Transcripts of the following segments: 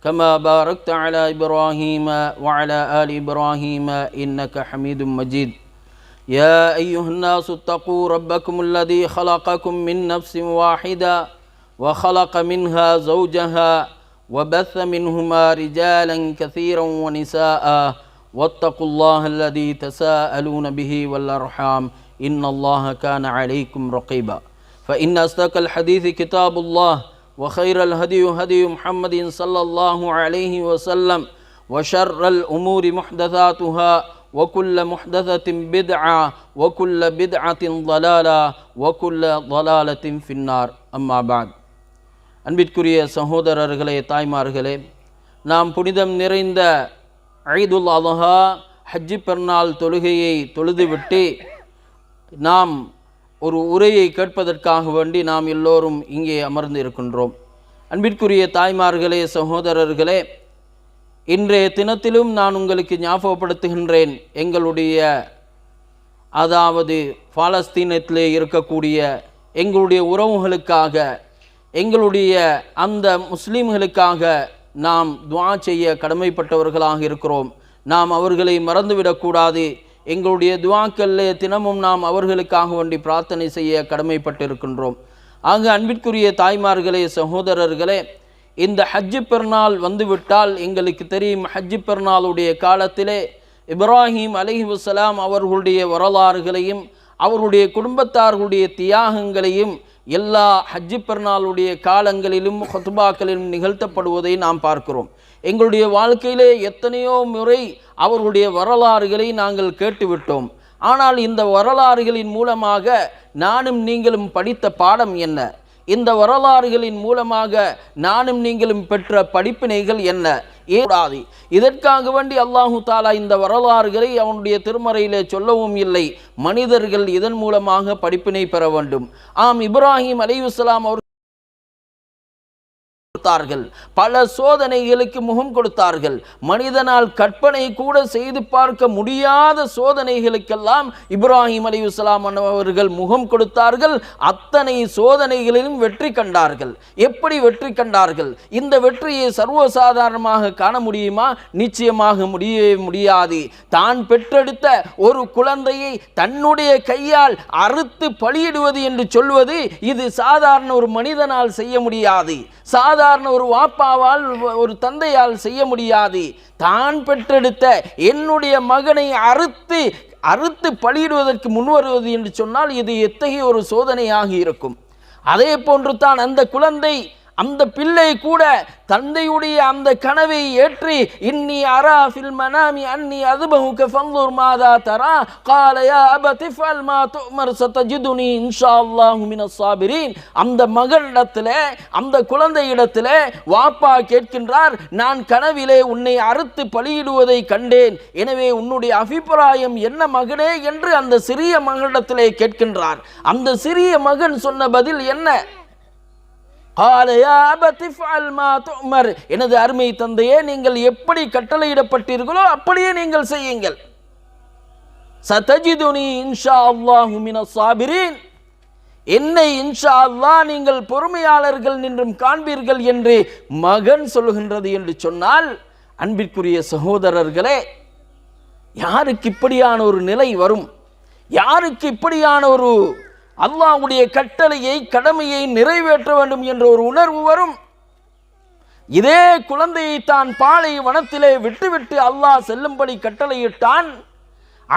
كما باركت على إبراهيم وعلى آل إبراهيم إنك حميد مجيد. يا أيها الناس اتقوا ربكم الذي خلقكم من نفس واحدة وخلق منها زوجها وبث منهما رجالا كثيرا ونساء واتقوا الله الذي تساءلون به والأرحام إن الله كان عليكم رقيبا. فإن أصدق الحديث كتاب الله وخير الهدي هدي محمد صلى الله عليه وسلم وشر الأمور محدثاتها وكل محدثة بدعة وكل بدعة ضلالة وكل ضلالة في النار أما بعد அன்பிற்குரிய சகோதரர்களே தாய்மார்களே நாம் புனிதம் நிறைந்த ஐதுல் அலஹா ஹஜ்ஜி பெருநாள் தொழுகையை தொழுதுவிட்டு நாம் ஒரு உரையை கேட்பதற்காக வேண்டி நாம் எல்லோரும் இங்கே அமர்ந்து இருக்கின்றோம் அன்பிற்குரிய தாய்மார்களே சகோதரர்களே இன்றைய தினத்திலும் நான் உங்களுக்கு ஞாபகப்படுத்துகின்றேன் எங்களுடைய அதாவது பாலஸ்தீனத்திலே இருக்கக்கூடிய எங்களுடைய உறவுகளுக்காக எங்களுடைய அந்த முஸ்லீம்களுக்காக நாம் துவா செய்ய கடமைப்பட்டவர்களாக இருக்கிறோம். நாம் அவர்களை மறந்துவிடக்கூடாது. எங்களுடைய துவாக்களில் தினமும் நாம் அவர்களுக்காக வேண்டி பிரார்த்தனை செய்ய கடமைப்பட்டிருக்கின்றோம். ஆக அன்பிற்குரிய தாய்மார்களே சகோதரர்களே இந்த ஹஜ்ஜு பெருநாள் வந்துவிட்டால் எங்களுக்கு தெரியும் ஹஜ்ஜு பெருநாளுடைய காலத்திலே இப்ராஹிம் அலஹி வசலாம் அவர்களுடைய வரலாறுகளையும் அவருடைய குடும்பத்தார்களுடைய தியாகங்களையும் எல்லா ஹஜ்ஜு பெருநாளுடைய காலங்களிலும் ஹத்துபாக்களிலும் நிகழ்த்தப்படுவதை நாம் பார்க்கிறோம். எங்களுடைய வாழ்க்கையிலே எத்தனையோ முறை அவர்களுடைய வரலாறுகளை நாங்கள் கேட்டுவிட்டோம். ஆனால் இந்த வரலாறுகளின் மூலமாக நானும் நீங்களும் படித்த பாடம் என்ன? இந்த வரலாறுகளின் மூலமாக நானும் நீங்களும் பெற்ற படிப்பினைகள் என்ன? ஏடாது இதற்காக வேண்டி அல்லாஹு தாலா இந்த வரலாறுகளை அவனுடைய திருமறையிலே சொல்லவும் இல்லை. மனிதர்கள் இதன் மூலமாக படிப்பினை பெற வேண்டும். ஆம் இப்ராஹிம் அலிவுசலாம் அவர் கொடுத்தார்கள். பல சோதனைகளுக்கு முகம் கொடுத்தார்கள். மனிதனால் கற்பனை கூட செய்து பார்க்க முடியாத சோதனைகளுக்கெல்லாம் இப்ராஹிம் அலி இஸ்லாம் அவர்கள் முகம் கொடுத்தார்கள். அத்தனை சோதனைகளிலும் வெற்றி கண்டார்கள். எப்படி வெற்றி கண்டார்கள்? இந்த வெற்றியை சர்வசாதாரணமாக காண முடியுமா? நிச்சயமாக முடியவே முடியாது. தான் பெற்றெடுத்த ஒரு குழந்தையை தன்னுடைய கையால் அறுத்து பலியிடுவது என்று சொல்வது இது சாதாரண ஒரு மனிதனால் செய்ய முடியாது. சாதாரண ஒரு வாப்பாவால் ஒரு தந்தையால் செய்ய முடியாது. தான் பெற்றெடுத்த என்னுடைய மகனை அறுத்து அறுத்து பலியிடுவதற்கு முன்வருவது என்று சொன்னால் இது எத்தகைய ஒரு சோதனையாக இருக்கும். அதே போன்று தான் அந்த குழந்தை அந்த பிள்ளை கூட தந்தையுடைய அந்த கனவை ஏற்றி இன்னி அரா ஃபில் மனாமி அன்னி அதுபஹுக ஃபந்தூர் மாதா தரா காலையா அபதிஃபல் மா துமர் சத்தஜிதுனி இன்ஷா அல்லாஹு மின அந்த மகளிடத்தில் அந்த குழந்தை இடத்துல வாப்பா கேட்கின்றார் நான் கனவிலே உன்னை அறுத்து பலியிடுவதை கண்டேன். எனவே உன்னுடைய அபிப்பிராயம் என்ன மகனே? என்று அந்த சிறிய மகளிடத்திலே கேட்கின்றார். அந்த சிறிய மகன் சொன்ன பதில் என்ன? எனது அருமை தந்தையே நீங்கள் எப்படி கட்டளையிடப்பட்டீர்களோ அப்படியே நீங்கள் செய்யுங்கள். சதஜிதுனி இன்ஷா அல்லாஹுமின சாபிரீன். என்னை இன்ஷா அல்லா நீங்கள் பொறுமையாளர்கள் நின்றும் காண்பீர்கள் என்று மகன் சொல்கின்றது என்று சொன்னால் அன்பிற்குரிய சகோதரர்களே யாருக்கு இப்படியான ஒரு நிலை வரும்? யாருக்கு இப்படியான ஒரு அல்லாவுடைய கட்டளையை கடமையை நிறைவேற்ற வேண்டும் என்ற ஒரு உணர்வு வரும். இதே குழந்தையை தான் பாலை வனத்திலே விட்டுவிட்டு அல்லாஹ் செல்லும்படி கட்டளையிட்டான்.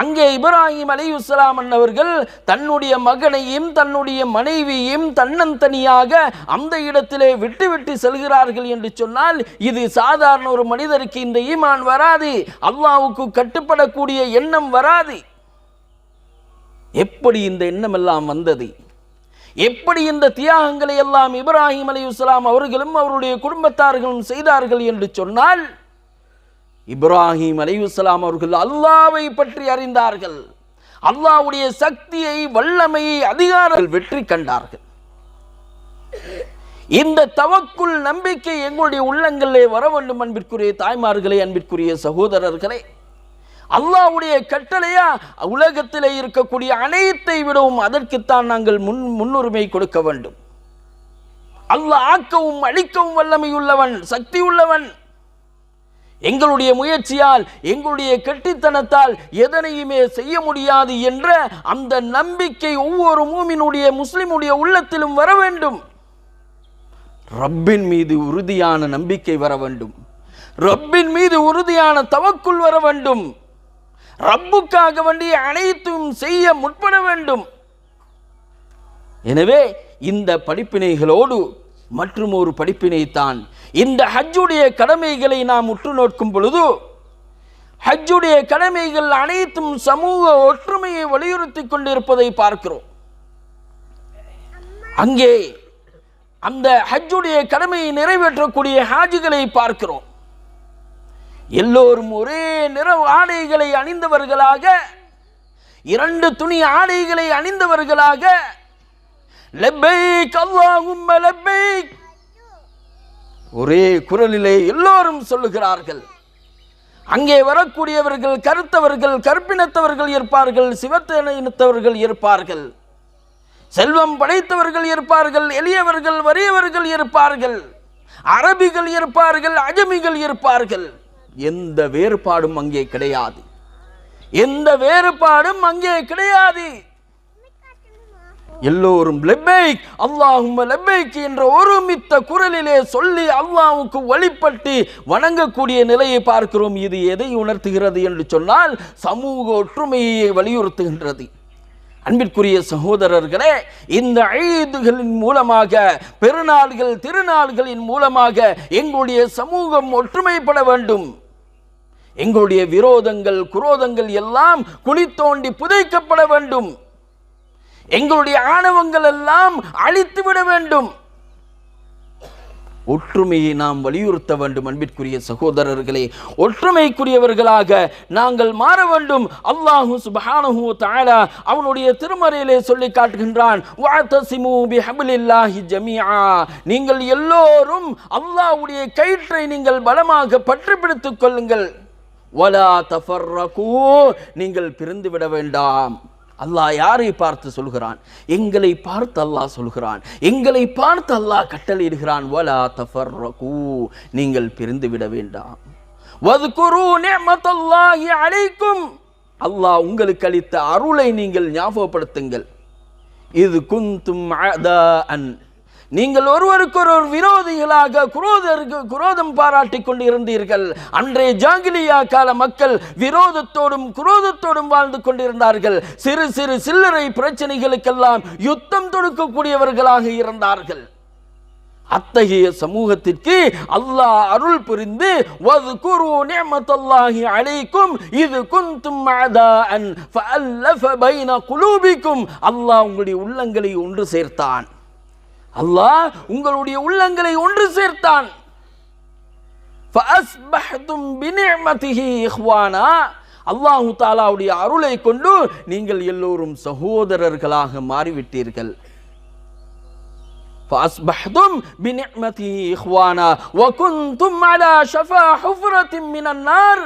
அங்கே இப்ராஹிம் அலியுஸ்லாம் அவர்கள் தன்னுடைய மகனையும் தன்னுடைய மனைவியையும் தன்னந்தனியாக அந்த இடத்திலே விட்டுவிட்டு செல்கிறார்கள் என்று சொன்னால் இது சாதாரண ஒரு மனிதருக்கு இந்த ஈமான் வராது. அல்லாவுக்கு கட்டுப்படக்கூடிய எண்ணம் வராது. எப்படி இந்த எண்ணம் எல்லாம் வந்தது? எப்படி இந்த தியாகங்களை எல்லாம் இப்ராஹிம் அலைஹிஸ்ஸலாம் அவர்களும் அவருடைய குடும்பத்தார்களும் செய்தார்கள் என்று சொன்னால் இப்ராஹிம் அலையுஸ்லாம் அவர்கள் அல்லாவை பற்றி அறிந்தார்கள். அல்லாவுடைய சக்தியை வல்லமையை அதிகாரம் வெற்றி கண்டார்கள். இந்த தவக்குள் நம்பிக்கை எங்களுடைய உள்ளங்களிலே வர வேண்டும் அன்பிற்குரிய தாய்மார்களே அன்பிற்குரிய சகோதரர்களே. அல்லாவுடைய கட்டளையா உலகத்திலே இருக்கக்கூடிய அனைத்தை விடவும் அதற்குத்தான் நாங்கள் முன் முன்னுரிமை கொடுக்க வேண்டும். அல்லாஹ் ஆக்கவும் அழிக்கவும் வல்லமை உள்ளவன் சக்தி உள்ளவன் எங்களுடைய முயற்சியால் எங்களுடைய கெட்டித்தனத்தால் எதனையுமே செய்ய முடியாது என்ற அந்த நம்பிக்கை ஒவ்வொரு மூமினுடைய முஸ்லிமுடைய உள்ளத்திலும் வர வேண்டும். ரப்பின் மீது உறுதியான நம்பிக்கை வர வேண்டும். ரப்பின் மீது உறுதியான தவக்குள் வர வேண்டும். ரப்புக்காக வேண்டிய அனைத்தும் செய்ய முற்பட வேண்டும். எனவே இந்த படிப்பினைகளோடு மற்றும் ஒரு படிப்பினை தான் இந்த ஹஜ்ஜுடைய கடமைகளை நாம் உற்று நோக்கும் பொழுது ஹஜ்ஜுடைய கடமைகள் அனைத்தும் சமூக ஒற்றுமையை வலியுறுத்தி கொண்டிருப்பதை பார்க்கிறோம். அங்கே அந்த ஹஜ்ஜுடைய கடமையை நிறைவேற்றக்கூடிய ஹாஜிகளை பார்க்கிறோம். எல்லோரும் ஒரே நிற ஆடைகளை அணிந்தவர்களாக இரண்டு துணி ஆடைகளை அணிந்தவர்களாக லெப்பைக் அல்லாஹும்ம லெப்பைக். ஒரே குரலிலே எல்லோரும் சொல்லுகிறார்கள். அங்கே வரக்கூடியவர்கள் கருத்தவர்கள் கற்பினத்தவர்கள் இருப்பார்கள் சிவத்தினத்தவர்கள் இருப்பார்கள். செல்வம் படைத்தவர்கள் இருப்பார்கள் எளியவர்கள் வறியவர்கள் இருப்பார்கள். அரபிகள் இருப்பார்கள் அஜமிகள் இருப்பார்கள். எந்த வேறுபாடும் அங்கே கிடையாது. எந்த வேறுபாடும் அங்கே கிடையாது. எல்லோரும் லெப்பைக் அல்லாஹும் லெப்பைக் என்ற ஒருமித்த குரலிலே சொல்லி அல்லாஹுக்கு வழிபட்டு வணங்கக்கூடிய நிலையை பார்க்கிறோம். இது எதை உணர்த்துகிறது என்று சொன்னால் சமூக ஒற்றுமையை வலியுறுத்துகின்றது. அன்பிற்குரிய சகோதரர்களே இந்த ஐதுகளின் மூலமாக பெருநாள்கள் திருநாள்களின் மூலமாக எங்களுடைய சமூகம் ஒற்றுமைப்பட வேண்டும். எங்களுடைய விரோதங்கள் குரோதங்கள் எல்லாம் குழி தோண்டி புதைக்கப்பட வேண்டும். எங்களுடைய ஆணவங்கள் எல்லாம் அழித்து விட வேண்டும். ஒற்றுமையை நாம் வலியுறுத்த வேண்டும் அன்பிற்குரிய சகோதரர்களே. ஒற்றுமைக்குரியவர்களாக நாங்கள் மாற வேண்டும். அல்லாஹு சுபஹானஹு தாலா அவனுடைய திருமறையிலே சொல்லி காட்டுகின்றான் நீங்கள் எல்லோரும் அல்லாஹ்வுடைய கயிற்றை நீங்கள் பலமாக பற்றி பிடித்துக் கொள்ளுங்கள். வலா தஃபர்ரகூ நீங்கள் பிரிந்து விட வேண்டாம். அல்லாஹ் யாரை பார்த்து சொல்கிறான்? எங்களை பார்த்து அல்லாஹ் சொல்கிறான். எங்களை பார்த்து அல்லாஹ் கட்டளையிடுகிறான். வலா தஃபர்ரகூ நீங்கள் பிரிந்து விட வேண்டாம். வதுகுரு நிஅமத்தல்லாஹி அலைக்கும் அல்லாஹ் உங்களுக்கு அளித்த அருளை நீங்கள் ஞாபகப்படுத்துங்கள். இது குந்தும் அன் நீங்கள் ஒருவருக்கொருவர் விரோதிகளாக குரோதருக்கு குரோதம் பாராட்டிக் கொண்டு இருந்தீர்கள் அன்றைய ஜாங்கிலியா கால மக்கள் விரோதத்தோடும் குரோதத்தோடும் வாழ்ந்து கொண்டிருந்தார்கள். சிறு சிறு சில்லறை பிரச்சனைகளுக்கெல்லாம் யுத்தம் தொடுக்கக்கூடியவர்களாக இருந்தார்கள். அத்தகைய சமூகத்திற்கு அல்லாஹ் அருள் புரிந்து வذ்குரு நிஅமத்தல்லாஹி அலைக்கும் இது குந்தும் அதான் ஃபஅல்லஃப பைன குலூபிக்கும். அல்லாஹ் உங்களுடைய உள்ளங்களை ஒன்று சேர்த்தான். அல்லாஹ் உங்களுடைய உள்ளங்களை ஒன்று சேர்த்தான் فأصبحتم بنعمته إخوانا அல்லாஹு தாலாவுடைய அருளை கொண்டு நீங்கள் எல்லோரும் சகோதரர்களாக மாறிவிட்டீர்கள் فأصبحتم بنعمته إخوانا وكنتم على شفا حفرة من النار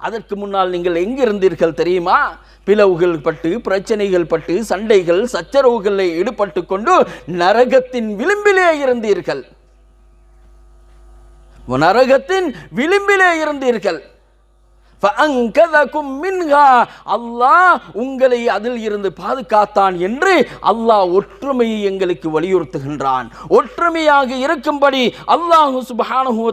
அதற்கு முன்னால் நீங்கள் எங்கிருந்தீர்கள் தெரியுமா பிளவுகள் பட்டு பிரச்சனைகள் பட்டு சண்டைகள் சச்சரவுகளில் ஈடுபட்டு கொண்டு நரகத்தின் விளிம்பிலே இருந்தீர்கள். நரகத்தின் விளிம்பிலே இருந்தீர்கள். அல்லாஹ் உங்களை அதில் இருந்து பாதுகாத்தான் என்று அல்லாஹ் ஒற்றுமையை எங்களுக்கு வலியுறுத்துகின்றான். ஒற்றுமையாக இருக்கும்படி அல்லாஹ் சுப்ஹானஹு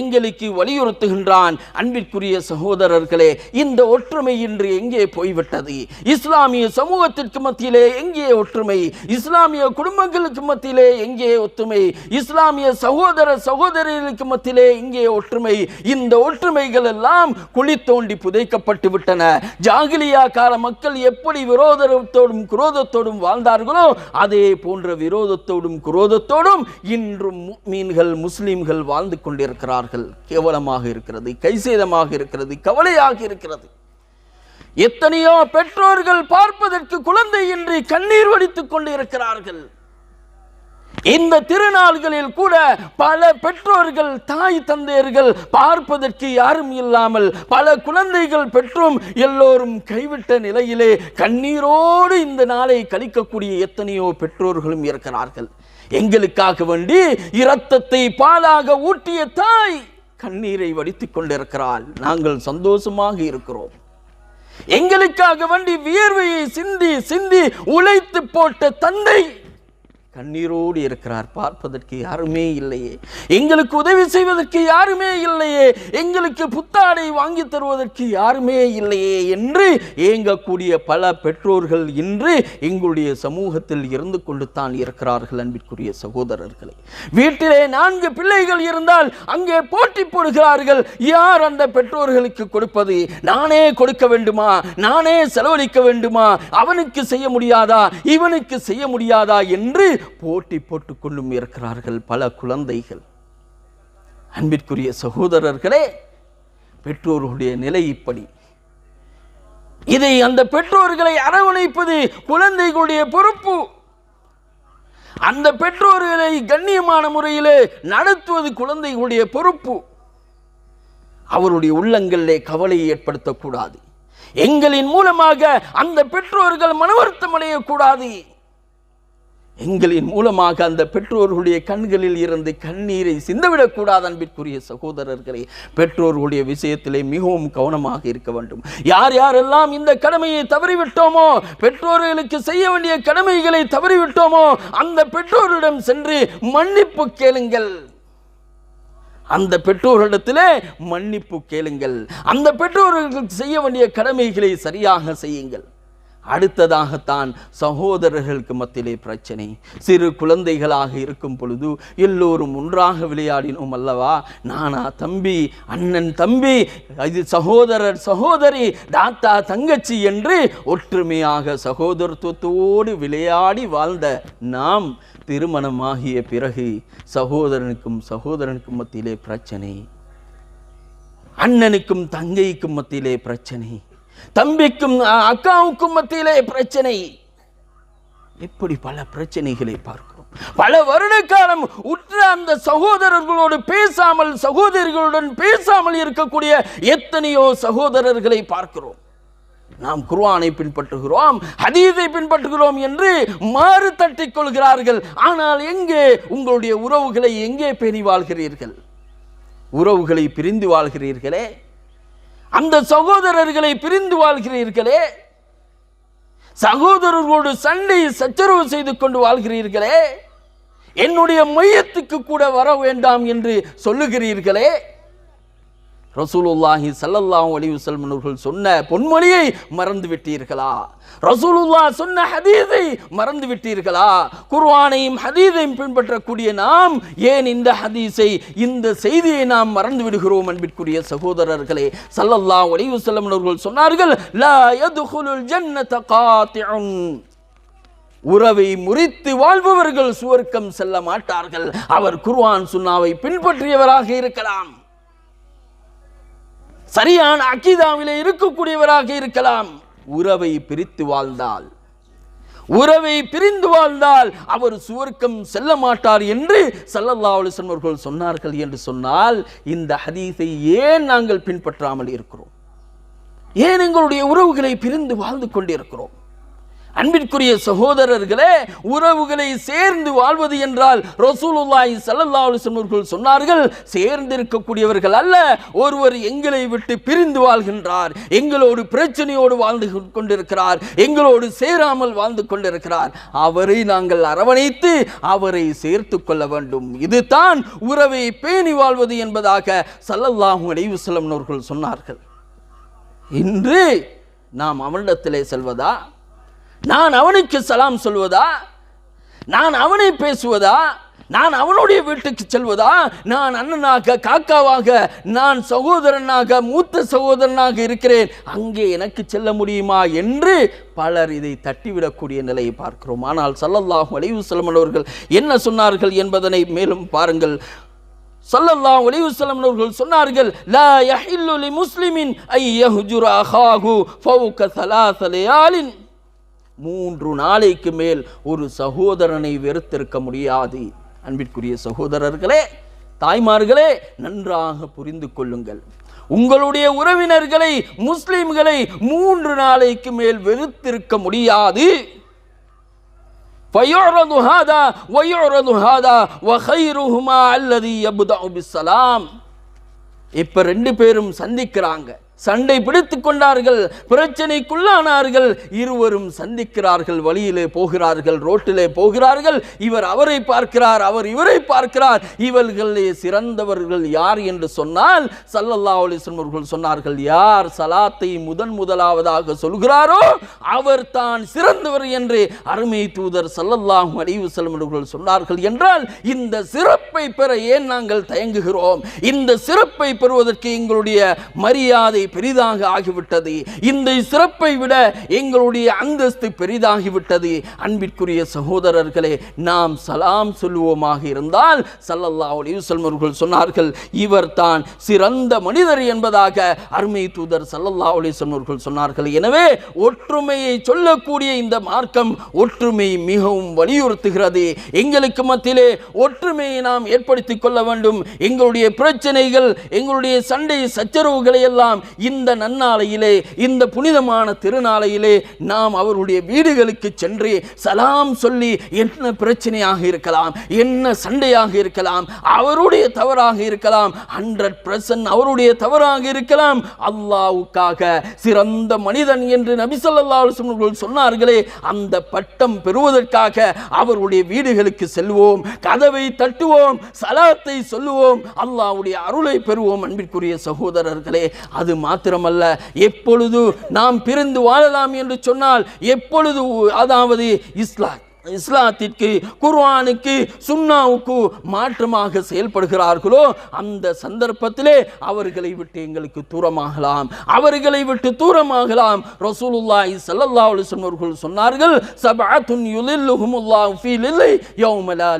எங்களுக்கு வலியுறுத்துகின்றான். அன்பிற்குரிய சகோதரர்களே இந்த ஒற்றுமை இன்று எங்கே போய்விட்டது? இஸ்லாமிய சமூகத்திற்கு மத்தியிலே எங்கே ஒற்றுமை? இஸ்லாமிய குடும்பங்களுக்கு மத்தியிலே எங்கே ஒற்றுமை? இஸ்லாமிய சகோதர சகோதரிகளுக்கு மத்தியிலே எங்கே ஒற்றுமை? இந்த ஒற்றுமைகள் எல்லாம் குழி தோண்டி புதைக்கப்பட்டு விட்டன. ஜாகிலியா கால மக்கள் எப்படி விரோதத்தோடும் குரோதத்தோடும் வாழ்ந்தார்களோ அதே போன்ற விரோதத்தோடும் குரோதத்தோடும் இன்றும் மீன்கள் முஸ்லீம்கள் வாழ்ந்து கொண்டிருக்கிறார்கள். கேவலமாக இருக்கிறது கைசேதமாக இருக்கிறது கவலையாக இருக்கிறது. எத்தனையோ பெற்றோர்கள் பார்ப்பதற்கு குழந்தையின்றி கண்ணீர் வடித்துக் கொண்டிருக்கிறார்கள். இந்த திருநாள்களில் கூட பல பெற்றோர்கள் தாய் தந்தையர்கள் பார்ப்பதற்கு யாரும் இல்லாமல் பல குழந்தைகள் பெற்றும் எல்லோரும் கைவிட்ட நிலையிலே கண்ணீரோடு இந்த நாளை கழிக்கக்கூடிய எத்தனையோ பெற்றோர்களும் இருக்கிறார்கள். எங்களுக்காக வேண்டி இரத்தத்தை பாலாக ஊட்டிய தாய் கண்ணீரை வடித்துக் கொண்டிருக்கிறாள். நாங்கள் சந்தோஷமாக இருக்கிறோம். எங்களுக்காக வேண்டி வியர்வையை சிந்தி சிந்தி உழைத்து போட்ட தந்தை கண்ணீரோடு இருக்கிறார். பார்ப்பதற்கு யாருமே இல்லையே. எங்களுக்கு உதவி செய்வதற்கு யாருமே இல்லையே. எங்களுக்கு புத்தாடை வாங்கி தருவதற்கு யாருமே இல்லையே என்று ஏங்கக்கூடிய பல பெற்றோர்கள் இன்று எங்களுடைய சமூகத்தில் இருந்து கொண்டு தான் இருக்கிறார்கள் அன்பிற்குரிய சகோதரர்களை. வீட்டிலே நான்கு பிள்ளைகள் இருந்தால் அங்கே போட்டி போடுகிறார்கள். யார் அந்த பெற்றோர்களுக்கு கொடுப்பது? நானே கொடுக்க வேண்டுமா? நானே செலவழிக்க வேண்டுமா? அவனுக்கு செய்ய முடியாதா? இவனுக்கு செய்ய முடியாதா? என்று போட்டி போட்டுக் கொண்டும் இருக்கிறார்கள் பல குழந்தைகள். அன்பிற்குரிய சகோதரர்களே பெற்றோர்களுடைய நிலை இப்படி. இதை அந்த பெற்றோர்களை அரவணைப்பது குழந்தைகளுடைய பொறுப்பு. அந்த பெற்றோர்களை கண்ணியமான முறையிலே நடத்துவது குழந்தைகளுடைய பொறுப்பு. அவருடைய உள்ளங்களிலே கவலையை ஏற்படுத்தக்கூடாது. எங்களின் மூலமாக அந்த பெற்றோர்கள் மனவருத்தம் அடையக்கூடாது எங்களின் மூலமாக அந்த பெற்றோர்களுடைய கண்களில் இருந்து கண்ணீரை சிந்தவிடக்கூடாது அன்பிற்குரிய சகோதரர்களை. பெற்றோர்களுடைய விஷயத்திலே மிகவும் கவனமாக இருக்க வேண்டும். யார் யாரெல்லாம் இந்த கடமையை தவறிவிட்டோமோ பெற்றோர்களுக்கு செய்ய வேண்டிய கடமைகளை தவறிவிட்டோமோ அந்த பெற்றோரிடம் சென்று மன்னிப்பு கேளுங்கள். அந்த பெற்றோரிடத்திலே மன்னிப்பு கேளுங்கள். அந்த பெற்றோர்களுக்கு செய்ய வேண்டிய கடமைகளை சரியாக செய்யுங்கள். அடுத்ததாகத்தான் சகோதரர்களுக்கு மத்தியிலே பிரச்சனை. சிறு குழந்தைகளாக இருக்கும் பொழுது எல்லோரும் ஒன்றாக விளையாடினோம் அல்லவா? நானா தம்பி அண்ணன் தம்பி இது சகோதரர் சகோதரி தாத்தா தங்கச்சி என்று ஒற்றுமையாக சகோதரத்துவத்தோடு விளையாடி வாழ்ந்த நாம் திருமணமாகிய பிறகு சகோதரனுக்கும் சகோதரனுக்கும் மத்தியிலே பிரச்சனை. அண்ணனுக்கும் தங்கைக்கும் மத்தியிலே பிரச்சனை. தம்பிக்கும் அக்காவுக்கும் மத்தியிலே பிரச்சனை. இப்படி பல பிரச்சனைகளை பார்க்கிறோம். பல வருட காலம் உற்ற அந்த சகோதரர்களோடு பேசாமல் சகோதரிகளுடன் பேசாமல் இருக்கக்கூடிய எத்தனையோ சகோதரர்களை பார்க்கிறோம். நாம் குர்வானை பின்பற்றுகிறோம் ஹதீஸை பின்பற்றுகிறோம் என்று மாறு தட்டிக் கொள்கிறார்கள். ஆனால் எங்கே உங்களுடைய உறவுகளை எங்கே பேணி வாழ்கிறீர்கள் உறவுகளை பிரிந்து வாழ்கிறீர்களே? அந்த சகோதரர்களை பிரிந்து வாழ்கிறீர்களே. சகோதரர்களோடு சண்டை சச்சரவு செய்து கொண்டு வாழ்கிறீர்களே. என்னுடைய மையத்துக்கு கூட வர வேண்டாம் என்று சொல்லுகிறீர்களே. ரசூலுல்லாஹி சல்லல்லா அலைஹி வஸல்லம் அவர்கள் சொன்ன பொன்மொழியை மறந்து விட்டீர்களா ரசூலுல்லாஹ் சொன்ன ஹதீதை மறந்து விட்டீர்களா குர்வானையும் ஹதீதையும் பின்பற்றக்கூடிய நாம் ஏன் இந்த ஹதீஸை இந்த செய்தியை நாம் மறந்து விடுகிறோம் அன்பிற்குரிய சகோதரர்களே? சல்லல்லா அலைஹி வஸல்லம் அவர்கள் சொன்னார்கள் லா யதுகுலுல் ஜன்னத காத்திஉன். உறவை முறித்து வாழ்பவர்கள் சுவர்க்கம் செல்ல மாட்டார்கள். அவர் குர்வான் சுன்னாவை பின்பற்றியவராக இருக்கலாம். சரியான அக்கீதாவிலே இருக்கக்கூடியவராக இருக்கலாம். உறவை பிரித்து வாழ்ந்தால். உறவை பிரிந்து வாழ்ந்தால் அவர் சுவர்க்கம் செல்ல மாட்டார் என்று சல்லல்லா அலைஹி அவர்கள் சொன்னார்கள் என்று சொன்னால் இந்த ஹதீஸை ஏன் நாங்கள் பின்பற்றாமல் இருக்கிறோம்? ஏன் எங்களுடைய உறவுகளை பிரிந்து வாழ்ந்து கொண்டிருக்கிறோம்? அன்பிற்குரிய சகோதரர்களே உறவுகளை சேர்ந்து வாழ்வது என்றால் ரசூலுல்லாய் சல்லல்லா அலைஹி சொன்னார்கள் சேர்ந்திருக்கக்கூடியவர்கள் அல்ல ஒருவர் எங்களை விட்டு பிரிந்து வாழ்கின்றார் எங்களோடு பிரச்சனையோடு வாழ்ந்து கொண்டிருக்கிறார் எங்களோடு சேராமல் வாழ்ந்து கொண்டிருக்கிறார். அவரை நாங்கள் அரவணைத்து அவரை சேர்த்து கொள்ள வேண்டும். இதுதான் உறவை பேணி வாழ்வது என்பதாக சல்லல்லாஹு அலைஹி அவர்கள் சொன்னார்கள். இன்று நாம் அவனிடத்திலே செல்வதா? நான் அவனுக்கு சலாம் சொல்வதா? நான் அவனை பேசுவதா? நான் அவனுடைய வீட்டுக்கு செல்வதா? நான் அண்ணனாக காக்காவாக நான் சகோதரனாக மூத்த சகோதரனாக இருக்கிறேன். அங்கே எனக்கு செல்ல முடியுமா என்று பலர் இதை தட்டிவிடக்கூடிய நிலையை பார்க்கிறோம். ஆனால் சல்லல்லாஹ் அலைவு வஸல்லம் அவர்கள் என்ன சொன்னார்கள் என்பதனை மேலும் பாருங்கள். சொல்லல்லா அலைஹி அவர்கள் சொன்னார்கள் லா யஹில்லு முஸ்லிமின் ஐ யஹ்ஜுர அஹாஹு ஃபௌக ஸலாஸ மூன்று நாளைக்கு மேல் ஒரு சகோதரனை வெறுத்திருக்க முடியாது. அன்பிற்குரிய சகோதரர்களே தாய்மார்களே நன்றாக புரிந்து கொள்ளுங்கள். உங்களுடைய உறவினர்களை முஸ்லிம்களை மூன்று நாளைக்கு மேல் வெறுத்திருக்க முடியாது. இப்ப ரெண்டு பேரும் சந்திக்கிறாங்க. சண்டை பிடித்து கொண்டார்கள் பிரச்சனைக்குள்ளானார்கள். இருவரும் சந்திக்கிறார்கள் வழியிலே போகிறார்கள் ரோட்டிலே போகிறார்கள். இவர் அவரை பார்க்கிறார் அவர் இவரை பார்க்கிறார். இவர்களே சிறந்தவர்கள் யார் என்று சொன்னால் சல்லல்லா அலிஸ்லம் அவர்கள் சொன்னார்கள் யார் சலாத்தை முதன் முதலாவதாக சொல்கிறாரோ அவர் தான் சிறந்தவர் என்று அருமை தூதர் சல்லல்லாஹும் அலைஹி வஸல்லம் அவர்கள் சொன்னார்கள் என்றால் இந்த சிறப்பை பெற ஏன் நாங்கள் தயங்குகிறோம்? இந்த சிறப்பை பெறுவதற்கு எங்களுடைய மரியாதை பெரிதாக ஆகிவிட்டது. இந்த சிறப்பை விட எங்களுடைய அந்தஸ்து பெரிதாகிவிட்டது. அன்பிற்குரிய சகோதரர்களே நாம் சலாம் சொல்லுவோமாக இருந்தால் சல்லல்லா அலைஹி அவர்கள் சொன்னார்கள் இவர் தான் சிறந்த மனிதர் என்பதாக அருமை தூதர் சல்லல்லா அலைஹி அவர்கள் சொன்னார்கள். எனவே ஒற்றுமையை சொல்லக்கூடிய இந்த மார்க்கம் ஒற்றுமை மிகவும் வலியுறுத்துகிறது. எங்களுக்கு மத்தியிலே ஒற்றுமையை நாம் ஏற்படுத்திக் கொள்ள வேண்டும். எங்களுடைய பிரச்சனைகள் எங்களுடைய சண்டை சச்சரவுகளை எல்லாம் இந்த நன்னாளையிலே இந்த புனிதமான திருநாளையிலே நாம் அவருடைய வீடுகளுக்கு சென்று சலாம் சொல்லி என்ன பிரச்சனையாக இருக்கலாம் என்ன சண்டையாக இருக்கலாம் அவருடைய தவறாக இருக்கலாம் ஹண்ட்ரட் பர்சன்ட் அவருடைய தவறாக இருக்கலாம். அல்லாவுக்காக சிறந்த மனிதன் என்று நபிசல்லா சொன்னார்களே அந்த பட்டம் பெறுவதற்காக அவருடைய வீடுகளுக்கு செல்வோம் கதவை தட்டுவோம் சலாத்தை சொல்லுவோம் அல்லாவுடைய அருளை பெறுவோம் அன்பிற்குரிய சகோதரர்களே. அது மாத்திரமல்ல. எப்பொழுது நாம் பிரிந்து வாழலாம் என்று சொன்னால் எப்பொழுது அதாவது இஸ்லாம் இஸ்லாத்திற்கு குர்வானுக்கு சுன்னாவுக்கு மாற்றமாக செயல்படுகிறார்களோ அந்த சந்தர்ப்பத்திலே அவர்களை விட்டு எங்களுக்கு தூரமாகலாம். அவர்களை விட்டு தூரமாகலாம். ரசூலுல்லாஹி ஸல்லல்லாஹு அலைஹி அவர்கள் சொன்னார்கள் சபஅத்துன் யுலில்லுஹுமுல்லாஹு ஃபீ லில்லி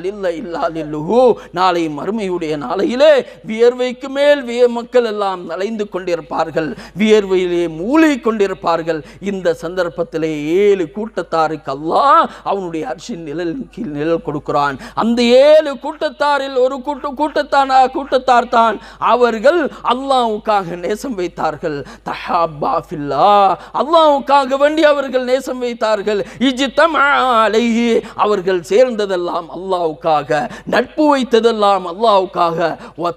லில்ல இல்லா லில்லுஹு. நாளை மறுமையுடைய நாளையிலே வியர்வைக்கு மேல் விய மக்கள் எல்லாம் நலைந்து கொண்டிருப்பார்கள். வியர்வையிலே மூழ்கி கொண்டிருப்பார்கள். இந்த சந்தர்ப்பத்திலே ஏழு கூட்டத்தாருக்கு அல்லாஹ் அவனுடைய அர்ஷின் நிழல் கீழ் நிழல் கொடுக்கிறான். அந்த ஏழு கூட்டத்தாரில் ஒரு கூட்ட கூட்டத்தானா? கூட்டத்தார் தான். அவர்கள் அல்லாவுக்காக நேசம் வைத்தார்கள். தஹாபா ஃபில்லா அல்லாவுக்காக வேண்டி அவர்கள் நேசம் வைத்தார்கள். இஜ்தமா அலைஹி. அவர்கள் சேர்ந்ததெல்லாம் அல்லாவுக்காக நட்பு வைத்ததெல்லாம் அல்லாவுக்காக வ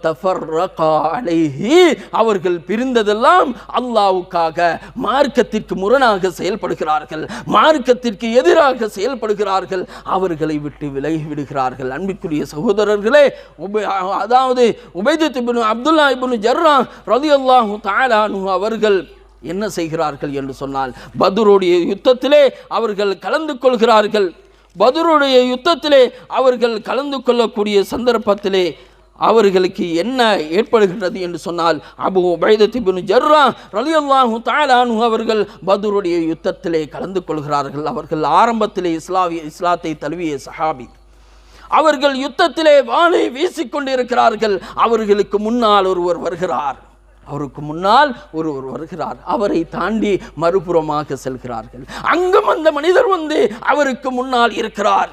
அலைஹி. அவர்கள் பிரிந்ததெல்லாம் அல்லாவுக்காக மார்க்கத்திற்கு முரணாக செயல்படுகிறார்கள். மார்க்கத்திற்கு எதிராக செயல்படுகிறார்கள். அவர்களை விட்டு விலகி விடுகிறார்கள் அன்பிற்குரிய சகோதரர்களே உபை- அதாவது உபைதத் இப்னு அப்துல்லா இபின் ஜர்ரா ரலியல்லாஹு தஆலா அன்ஹு அவர்கள் என்ன செய்கிறார்கள் என்று சொன்னால் பதுருடைய யுத்தத்திலே அவர்கள் கலந்து கொள்கிறார்கள். பதுருடைய யுத்தத்திலே அவர்கள் கலந்து கொள்ளக்கூடிய சந்தர்ப்பத்திலே அவர்களுக்கு என்ன ஏற்படுகின்றது என்று சொன்னால் அபு உபைதத் ஜர்ரா ரலியல்லாஹு தாலானு அவர்கள் பதுருடைய யுத்தத்திலே கலந்து கொள்கிறார்கள். அவர்கள் ஆரம்பத்திலே இஸ்லாவிய இஸ்லாத்தை தழுவிய சஹாபி. அவர்கள் யுத்தத்திலே வாளை வீசிக்கொண்டிருக்கிறார்கள் அவர்களுக்கு முன்னால் ஒருவர் வருகிறார். அவருக்கு முன்னால் ஒருவர் வருகிறார். அவரை தாண்டி மறுபுறமாக செல்கிறார்கள். அங்கும் அந்த மனிதர் வந்து அவருக்கு முன்னால் இருக்கிறார்.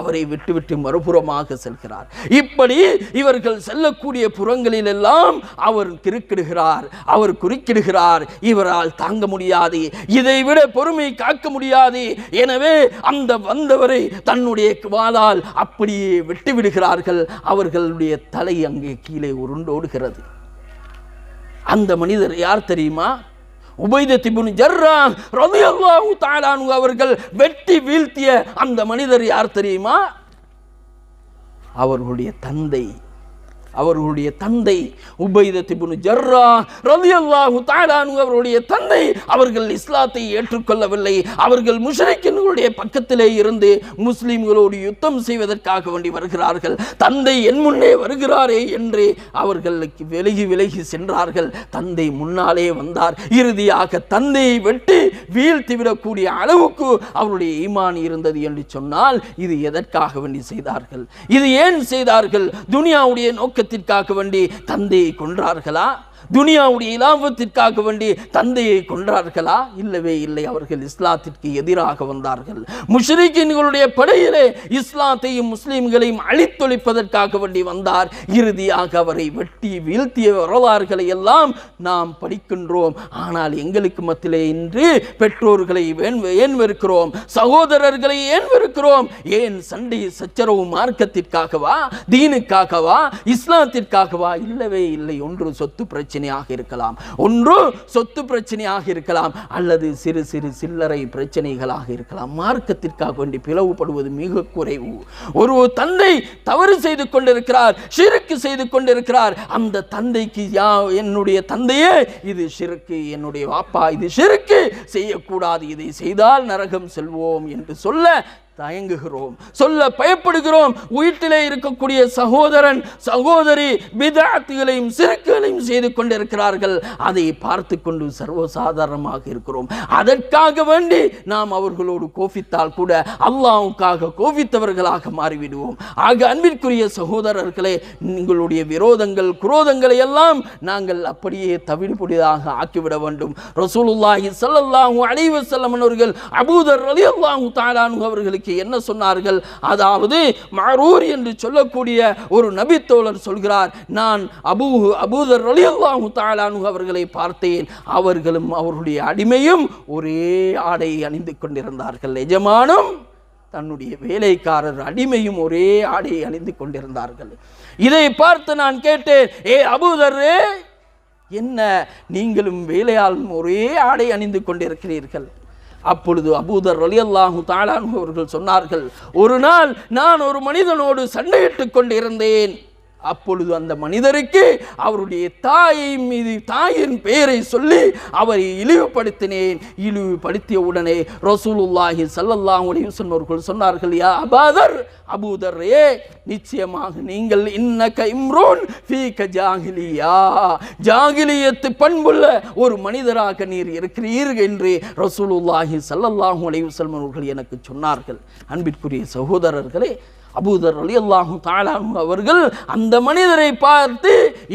அவரை விட்டுவிட்டு மறுபுறமாக செல்கிறார். இப்படி இவர்கள் செல்லக்கூடிய புறங்களில் எல்லாம் அவர் கிறுக்கிடுகிறார் அவர் குறுக்கிடுகிறார். இவரால் தாங்க முடியாது இதைவிட பொறுமை காக்க முடியாது. எனவே அந்த வந்தவரை தன்னுடைய வாளால் அப்படியே விட்டு விடுகிறார்கள் அவர்களுடைய தலை அங்கே கீழே உருண்டோடுகிறது. அந்த மனிதர் யார் தெரியுமா? உபைதத் இப்னு ஜர்ரா ரலியல்லாஹு தஆலா அவர்கள் வெட்டி வீழ்த்திய அந்த மனிதர் யார் தெரியுமா? அவர்களுடைய தந்தை. அவர்களுடைய தந்தை உபைதத்திபுனு ஜர்ரா ரலியல்லாஹு தாலானு அவருடைய தந்தை அவர்கள் இஸ்லாத்தை ஏற்றுக்கொள்ளவில்லை. அவர்கள் முஷரிக்கின்களுடைய பக்கத்திலே இருந்து முஸ்லீம்களோடு யுத்தம் செய்வதற்காக வேண்டி வருகிறார்கள். தந்தை என் முன்னே வருகிறாரே என்று அவர்களுக்கு விலகி விலகி சென்றார்கள். தந்தை முன்னாலே வந்தார். இறுதியாக தந்தையை வெட்டி வீழ்த்திவிடக்கூடிய அளவுக்கு அவருடைய ஈமான் இருந்தது என்று சொன்னால் இது எதற்காக வேண்டி செய்தார்கள்? இது ஏன் செய்தார்கள்? துனியாவுடைய குடும்பத்திற்காக வேண்டி தந்தையை கொன்றார்களா? துனியாவுடைய இலாபத்திற்காக வேண்டி தந்தையை கொன்றார்களா? இல்லவே இல்லை. அவர்கள் இஸ்லாத்திற்கு எதிராக வந்தார்கள். முஷ்ரிக்கின்களுடைய படையிலே இஸ்லாத்தையும் முஸ்லீம்களையும் அழித்தொழிப்பதற்காக வேண்டி வந்தார். இறுதியாக அவரை வெட்டி வீழ்த்திய வரலாறுகளை எல்லாம் நாம் படிக்கின்றோம். ஆனால் எங்களுக்கு மத்தியிலே இன்று பெற்றோர்களை ஏன் ஏன் வெறுக்கிறோம்? சகோதரர்களை ஏன் வெறுக்கிறோம்? ஏன் சண்டை சச்சரவு மார்க்கத்திற்காகவா? தீனுக்காகவா? இஸ்லாத்திற்காகவா? இல்லவே இல்லை. ஒன்று சொத்து பிரச்சனை. பிரச்சனையாக இருக்கலாம். ஒன்று சொத்து பிரச்சனையாக இருக்கலாம். அல்லது சிறு சிறு சில்லறை பிரச்சனைகளாக இருக்கலாம். மார்க்கத்திற்காக வேண்டி பிளவுபடுவது மிக குறைவு. ஒரு தந்தை தவறு செய்து கொண்டிருக்கிறார் ஷிருக்கு செய்து கொண்டிருக்கிறார். அந்த தந்தைக்கு யா என்னுடைய தந்தையே இது ஷிருக்கு என்னுடைய வாப்பா இது ஷிருக்கு செய்யக்கூடாது. இதை செய்தால் நரகம் செல்வோம் என்று சொல்ல தயங்குகிறோம். சொல்ல பயப்படுகிறோம். வீட்டிலே இருக்கக்கூடிய சகோதரன் சகோதரி விதாத்துகளையும் சிறுக்குகளையும் செய்து கொண்டிருக்கிறார்கள். அதை பார்த்து கொண்டு சர்வசாதாரணமாக இருக்கிறோம். அதற்காக வேண்டி நாம் அவர்களோடு கோபித்தால் கூட அல்லாவுக்காக கோபித்தவர்களாக மாறிவிடுவோம். ஆக அன்பிற்குரிய சகோதரர்களே உங்களுடைய விரோதங்கள் குரோதங்களை எல்லாம் நாங்கள் அப்படியே தவிடுபொடிதாக ஆக்கிவிட வேண்டும். ரசூலுல்லாஹி ஸல்லல்லாஹு அலைவசல்லம் அவர்கள் அபூதர் ரலியல்லாஹு தஆலா அன்ஹு அவர்களுக்கு என்ன சொன்னார்கள்? அதாவது மரூர் என்று சொல்லக்கூடிய ஒரு நபித்தோழர் சொல்கிறார் நான் அபூ அபூதர் ரலியல்லாஹு தாலானு அவர்களை பார்த்தேன். அவர்களும் அவருடைய அடிமையும் ஒரே ஆடை அணிந்து கொண்டிருந்தார்கள். எஜமானும் தன்னுடைய வேலைக்காரர் அடிமையும் ஒரே ஆடையை அணிந்து கொண்டிருந்தார்கள். இதை பார்த்து நான் கேட்டேன் ஏ அபூதரே என்ன நீங்களும் வேலையாளும் ஒரே ஆடை அணிந்து கொண்டிருக்கிறீர்கள்? அப்பொழுது அபூதர் ரலியல்லாஹு தாலானு அவர்கள் சொன்னார்கள் ஒரு நாள் நான் ஒரு மனிதனோடு சண்டையிட்டு கொண்டிருந்தேன். அப்பொழுது அந்த மனிதருக்கு அவருடைய தாயை மீது தாயின் பெயரை சொல்லி அவரை இழிவுபடுத்தினேன். இழிவுபடுத்திய உடனே ரசூலுல்லாஹி ஸல்லல்லாஹு அலைஹி வஸல்லம் சொன்னார்கள் யா அபாதர் அபூதரே நிச்சயமாக நீங்கள் இன்னக இம்ரோன் ஃபீக ஜாகிலியா. ஜாகிலியத்து பண்புள்ள ஒரு மனிதராக நீர் இருக்கிறீர்கள் என்று ரசூலுல்லாஹி ஸல்லல்லாஹு அலைஹி வஸல்லம் அவர்கள் எனக்கு சொன்னார்கள். அன்பிற்குரிய சகோதரர்களே அபூதர் அலி அல்லாஹும் தாலானு அவர்கள் அந்த மனிதரை பார்த்து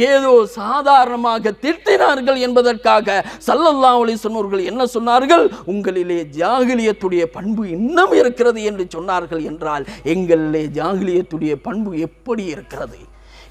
ஏதோ சாதாரணமாக திட்டினார்கள் என்பதற்காக சல்லல்லா அலி சொன்னவர்கள் என்ன சொன்னார்கள்? உங்களிலே ஜாகிலியத்துடைய பண்பு இன்னும் இருக்கிறது என்று சொன்னார்கள் என்றால் எங்களிலே ஜாகிலியத்துடைய பண்பு எப்படி இருக்கிறது?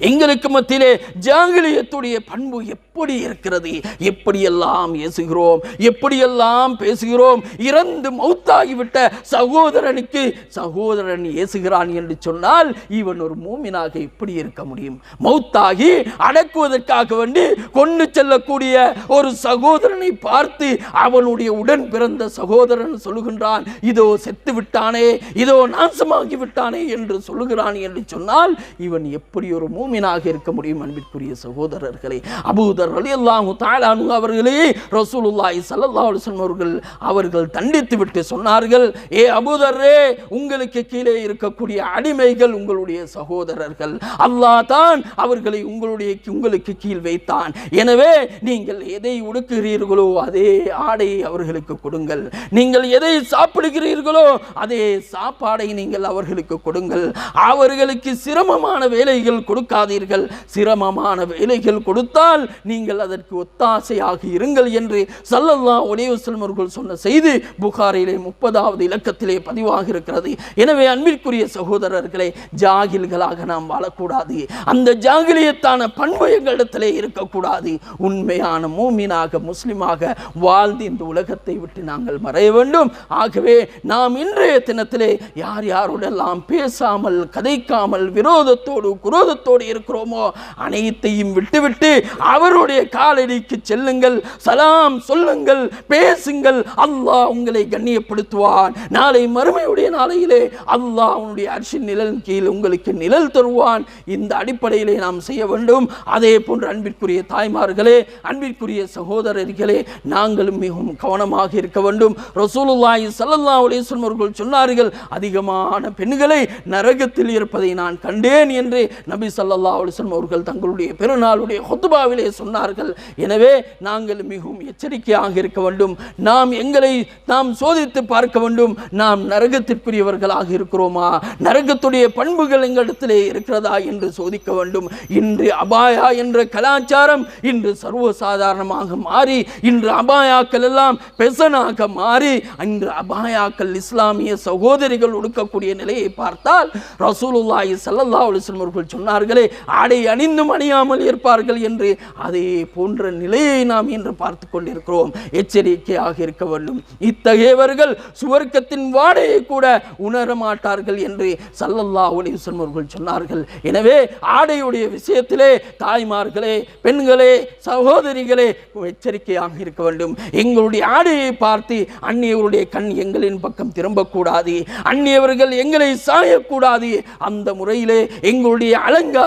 எங்களுக்கு மத்தியிலே ஜாங்கிலியத்துடைய பண்பு எப்படி இருக்கிறது? எப்படியெல்லாம் ஏசுகிறோம்? எப்படியெல்லாம் பேசுகிறோம்? இறந்து மௌத்தாகிவிட்ட சகோதரனுக்கு சகோதரன் ஏசுகிறான் என்று சொன்னால் இவன் ஒரு மூமினாக எப்படி இருக்க முடியும்? மௌத்தாகி அடக்குவதற்காக வேண்டி கொண்டு செல்லக்கூடிய ஒரு சகோதரனை பார்த்து அவனுடைய உடன் பிறந்த சகோதரன் சொல்லுகின்றான் இதோ செத்து விட்டானே இதோ நாசமாகி விட்டானே என்று சொல்லுகிறான் என்று சொன்னால் இவன் எப்படி ஒரு மூமினாக இருக்க முடியும் அன்பிற்குரிய சகோதரர்களே. அபூதர் ரலியல்லாஹு தாலானு அவர்களே ரசூலுல்லாய் சல்லல்லா அலைஹி அவர்கள் அவர்கள் தண்டித்து விட்டு சொன்னார்கள் ஏ அபூதரே உங்களுக்கு கீழே இருக்கக்கூடிய அடிமைகள் உங்களுடைய சகோதரர்கள். அல்லாஹ் தான் அவர்களை உங்களுடைய உங்களுக்கு கீழ் வைத்தான். எனவே நீங்கள் எதை உடுக்குகிறீர்களோ அதே ஆடையை அவர்களுக்கு கொடுங்கள். நீங்கள் எதை சாப்பிடுகிறீர்களோ அதே சாப்பாடை நீங்கள் அவர்களுக்கு கொடுங்கள். அவர்களுக்கு சிரமமான வேலைகள் கொடுக்க கொடுக்காதீர்கள் சிரமமான வேலைகள் கொடுத்தால் நீங்கள் அதற்கு ஒத்தாசையாக இருங்கள் என்று சல்லல்லா அலைஹி அவர்கள் சொன்ன செய்தி புகாரிலே முப்பதாவது இலக்கத்திலே பதிவாக இருக்கிறது. எனவே அன்பிற்குரிய சகோதரர்களை ஜாகில்களாக நாம் வாழக்கூடாது. அந்த ஜாகிலியத்தான பண்பு எங்களிடத்திலே இருக்கக்கூடாது. உண்மையான மூமினாக முஸ்லிமாக வாழ்ந்து இந்த உலகத்தை விட்டு நாங்கள் மறைய வேண்டும். ஆகவே நாம் இன்றைய தினத்திலே யார் யாருடெல்லாம் பேசாமல் கதைக்காமல் விரோதத்தோடு குரோதத்தோடு எண்ணத்தோடு இருக்கிறோமோ? அனைத்தையும் விட்டுவிட்டு அவருடைய காலடிக்கு செல்லுங்கள் சலாம் சொல்லுங்கள் பேசுங்கள். அல்லாஹ் உங்களை கண்ணியப்படுத்துவான். நாளை மறுமையுடைய நாளையிலே அல்லாஹ் அவனுடைய அரிசின் நிழல் கீழ் உங்களுக்கு நிழல் தருவான். இந்த அடிப்படையிலே நாம் செய்ய வேண்டும். அதே போன்று அன்பிற்குரிய தாய்மார்களே அன்பிற்குரிய சகோதரர்களே நாங்களும் மிகவும் கவனமாக இருக்க வேண்டும். ரசூலுல்லாஹி ஸல்லல்லாஹு அலைஹி வஸல்லம் அவர்கள் சொன்னார்கள் அதிகமான பெண்களை நரகத்தில் இருப்பதை நான் கண்டேன் என்று நபி ஸல்லல்லாஹு சல்லல்லா அலிஸ்லம் அவர்கள் தங்களுடைய பெருநாளுடைய ஹொத்துபாவிலே சொன்னார்கள். எனவே நாங்கள் மிகவும் எச்சரிக்கையாக இருக்க வேண்டும். நாம் எங்களை நாம் சோதித்து பார்க்க வேண்டும். நாம் நரகத்திற்குரியவர்களாக இருக்கிறோமா? நரகத்துடைய பண்புகள் எங்களிடத்திலே இருக்கிறதா என்று சோதிக்க வேண்டும். இன்று அபாயா என்ற கலாச்சாரம் இன்று சர்வசாதாரணமாக மாறி இன்று அபாயாக்கள் எல்லாம் பெசனாக மாறி இன்று அபாயாக்கள் இஸ்லாமிய சகோதரிகள் ஒடுக்கக்கூடிய நிலையை பார்த்தால் ரசூலுல்லாஹி ஸல்லல்லாஹு அலைஹி வஸல்லம் அவர்கள் சொன்னார்களே ஆடை அணிந்தும் அணியாமல் இருப்பார்கள் என்று அதே போன்ற நிலையை நாம் இன்று பார்த்து கொண்டிருக்கிறோம். எச்சரிக்கையாக இருக்க வேண்டும். இத்தகையவர்கள் சுவர்க்கத்தின் வாடையை கூட உணர மாட்டார்கள் என்று சல்லல்லா அலைஹி அவர்கள் சொன்னார்கள். எனவே ஆடையுடைய விஷயத்திலே தாய்மார்களே பெண்களே சகோதரிகளே எச்சரிக்கையாக இருக்க வேண்டும். எங்களுடைய ஆடையை பார்த்து அந்நியவருடைய கண் எங்களின் பக்கம் திரும்பக்கூடாது. அந்நியவர்கள் எங்களை சாயக்கூடாது. அந்த முறையிலே எங்களுடைய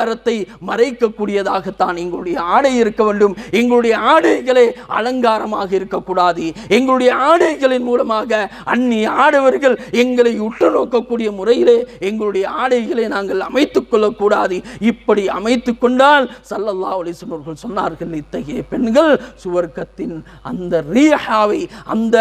அலங்காரத்தை மறைக்கக்கூடியதாகத்தான் எங்களுடைய ஆடை இருக்க வேண்டும். எங்களுடைய ஆடைகளே அலங்காரமாக இருக்கக்கூடாது. எங்களுடைய ஆடைகளின் மூலமாக அந்நிய ஆடவர்கள் எங்களை உற்று நோக்கக்கூடிய முறையிலே எங்களுடைய ஆடைகளை நாங்கள் அமைத்துக் கொள்ளக்கூடாது. இப்படி அமைத்துக் கொண்டால் சல்லல்லா அலைஹி சொன்னார்கள் இத்தகைய பெண்கள் சுவர்க்கத்தின் அந்த ரீஹாவை அந்த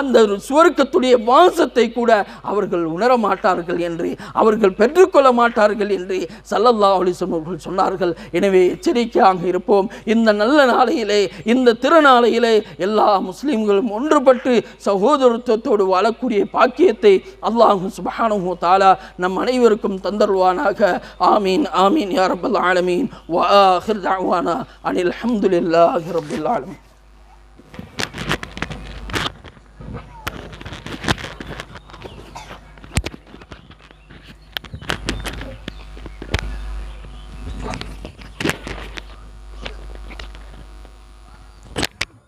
அந்த சுவர்க்கத்துடைய வாசத்தை கூட அவர்கள் உணர மாட்டார்கள் என்று அவர்கள் பெற்றுக்கொள்ள மாட்டார்கள் என்று சல்லல்லா அலிசம் அவர்கள் சொன்னார்கள் எனவே எச்சரிக்கையாக இருப்போம். இந்த நல்ல நாளையிலே இந்த திருநாளையிலே எல்லா முஸ்லீம்களும் ஒன்றுபட்டு சகோதரத்துவத்தோடு வாழக்கூடிய பாக்கியத்தை அல்லாஹு சுபஹானஹு தாலா நம் அனைவருக்கும் தந்தருவானாக ஆமீன் ஆமீன் யா ஆலமீன். வ அனில் அஹமதுல்லாஹி ரப்பில்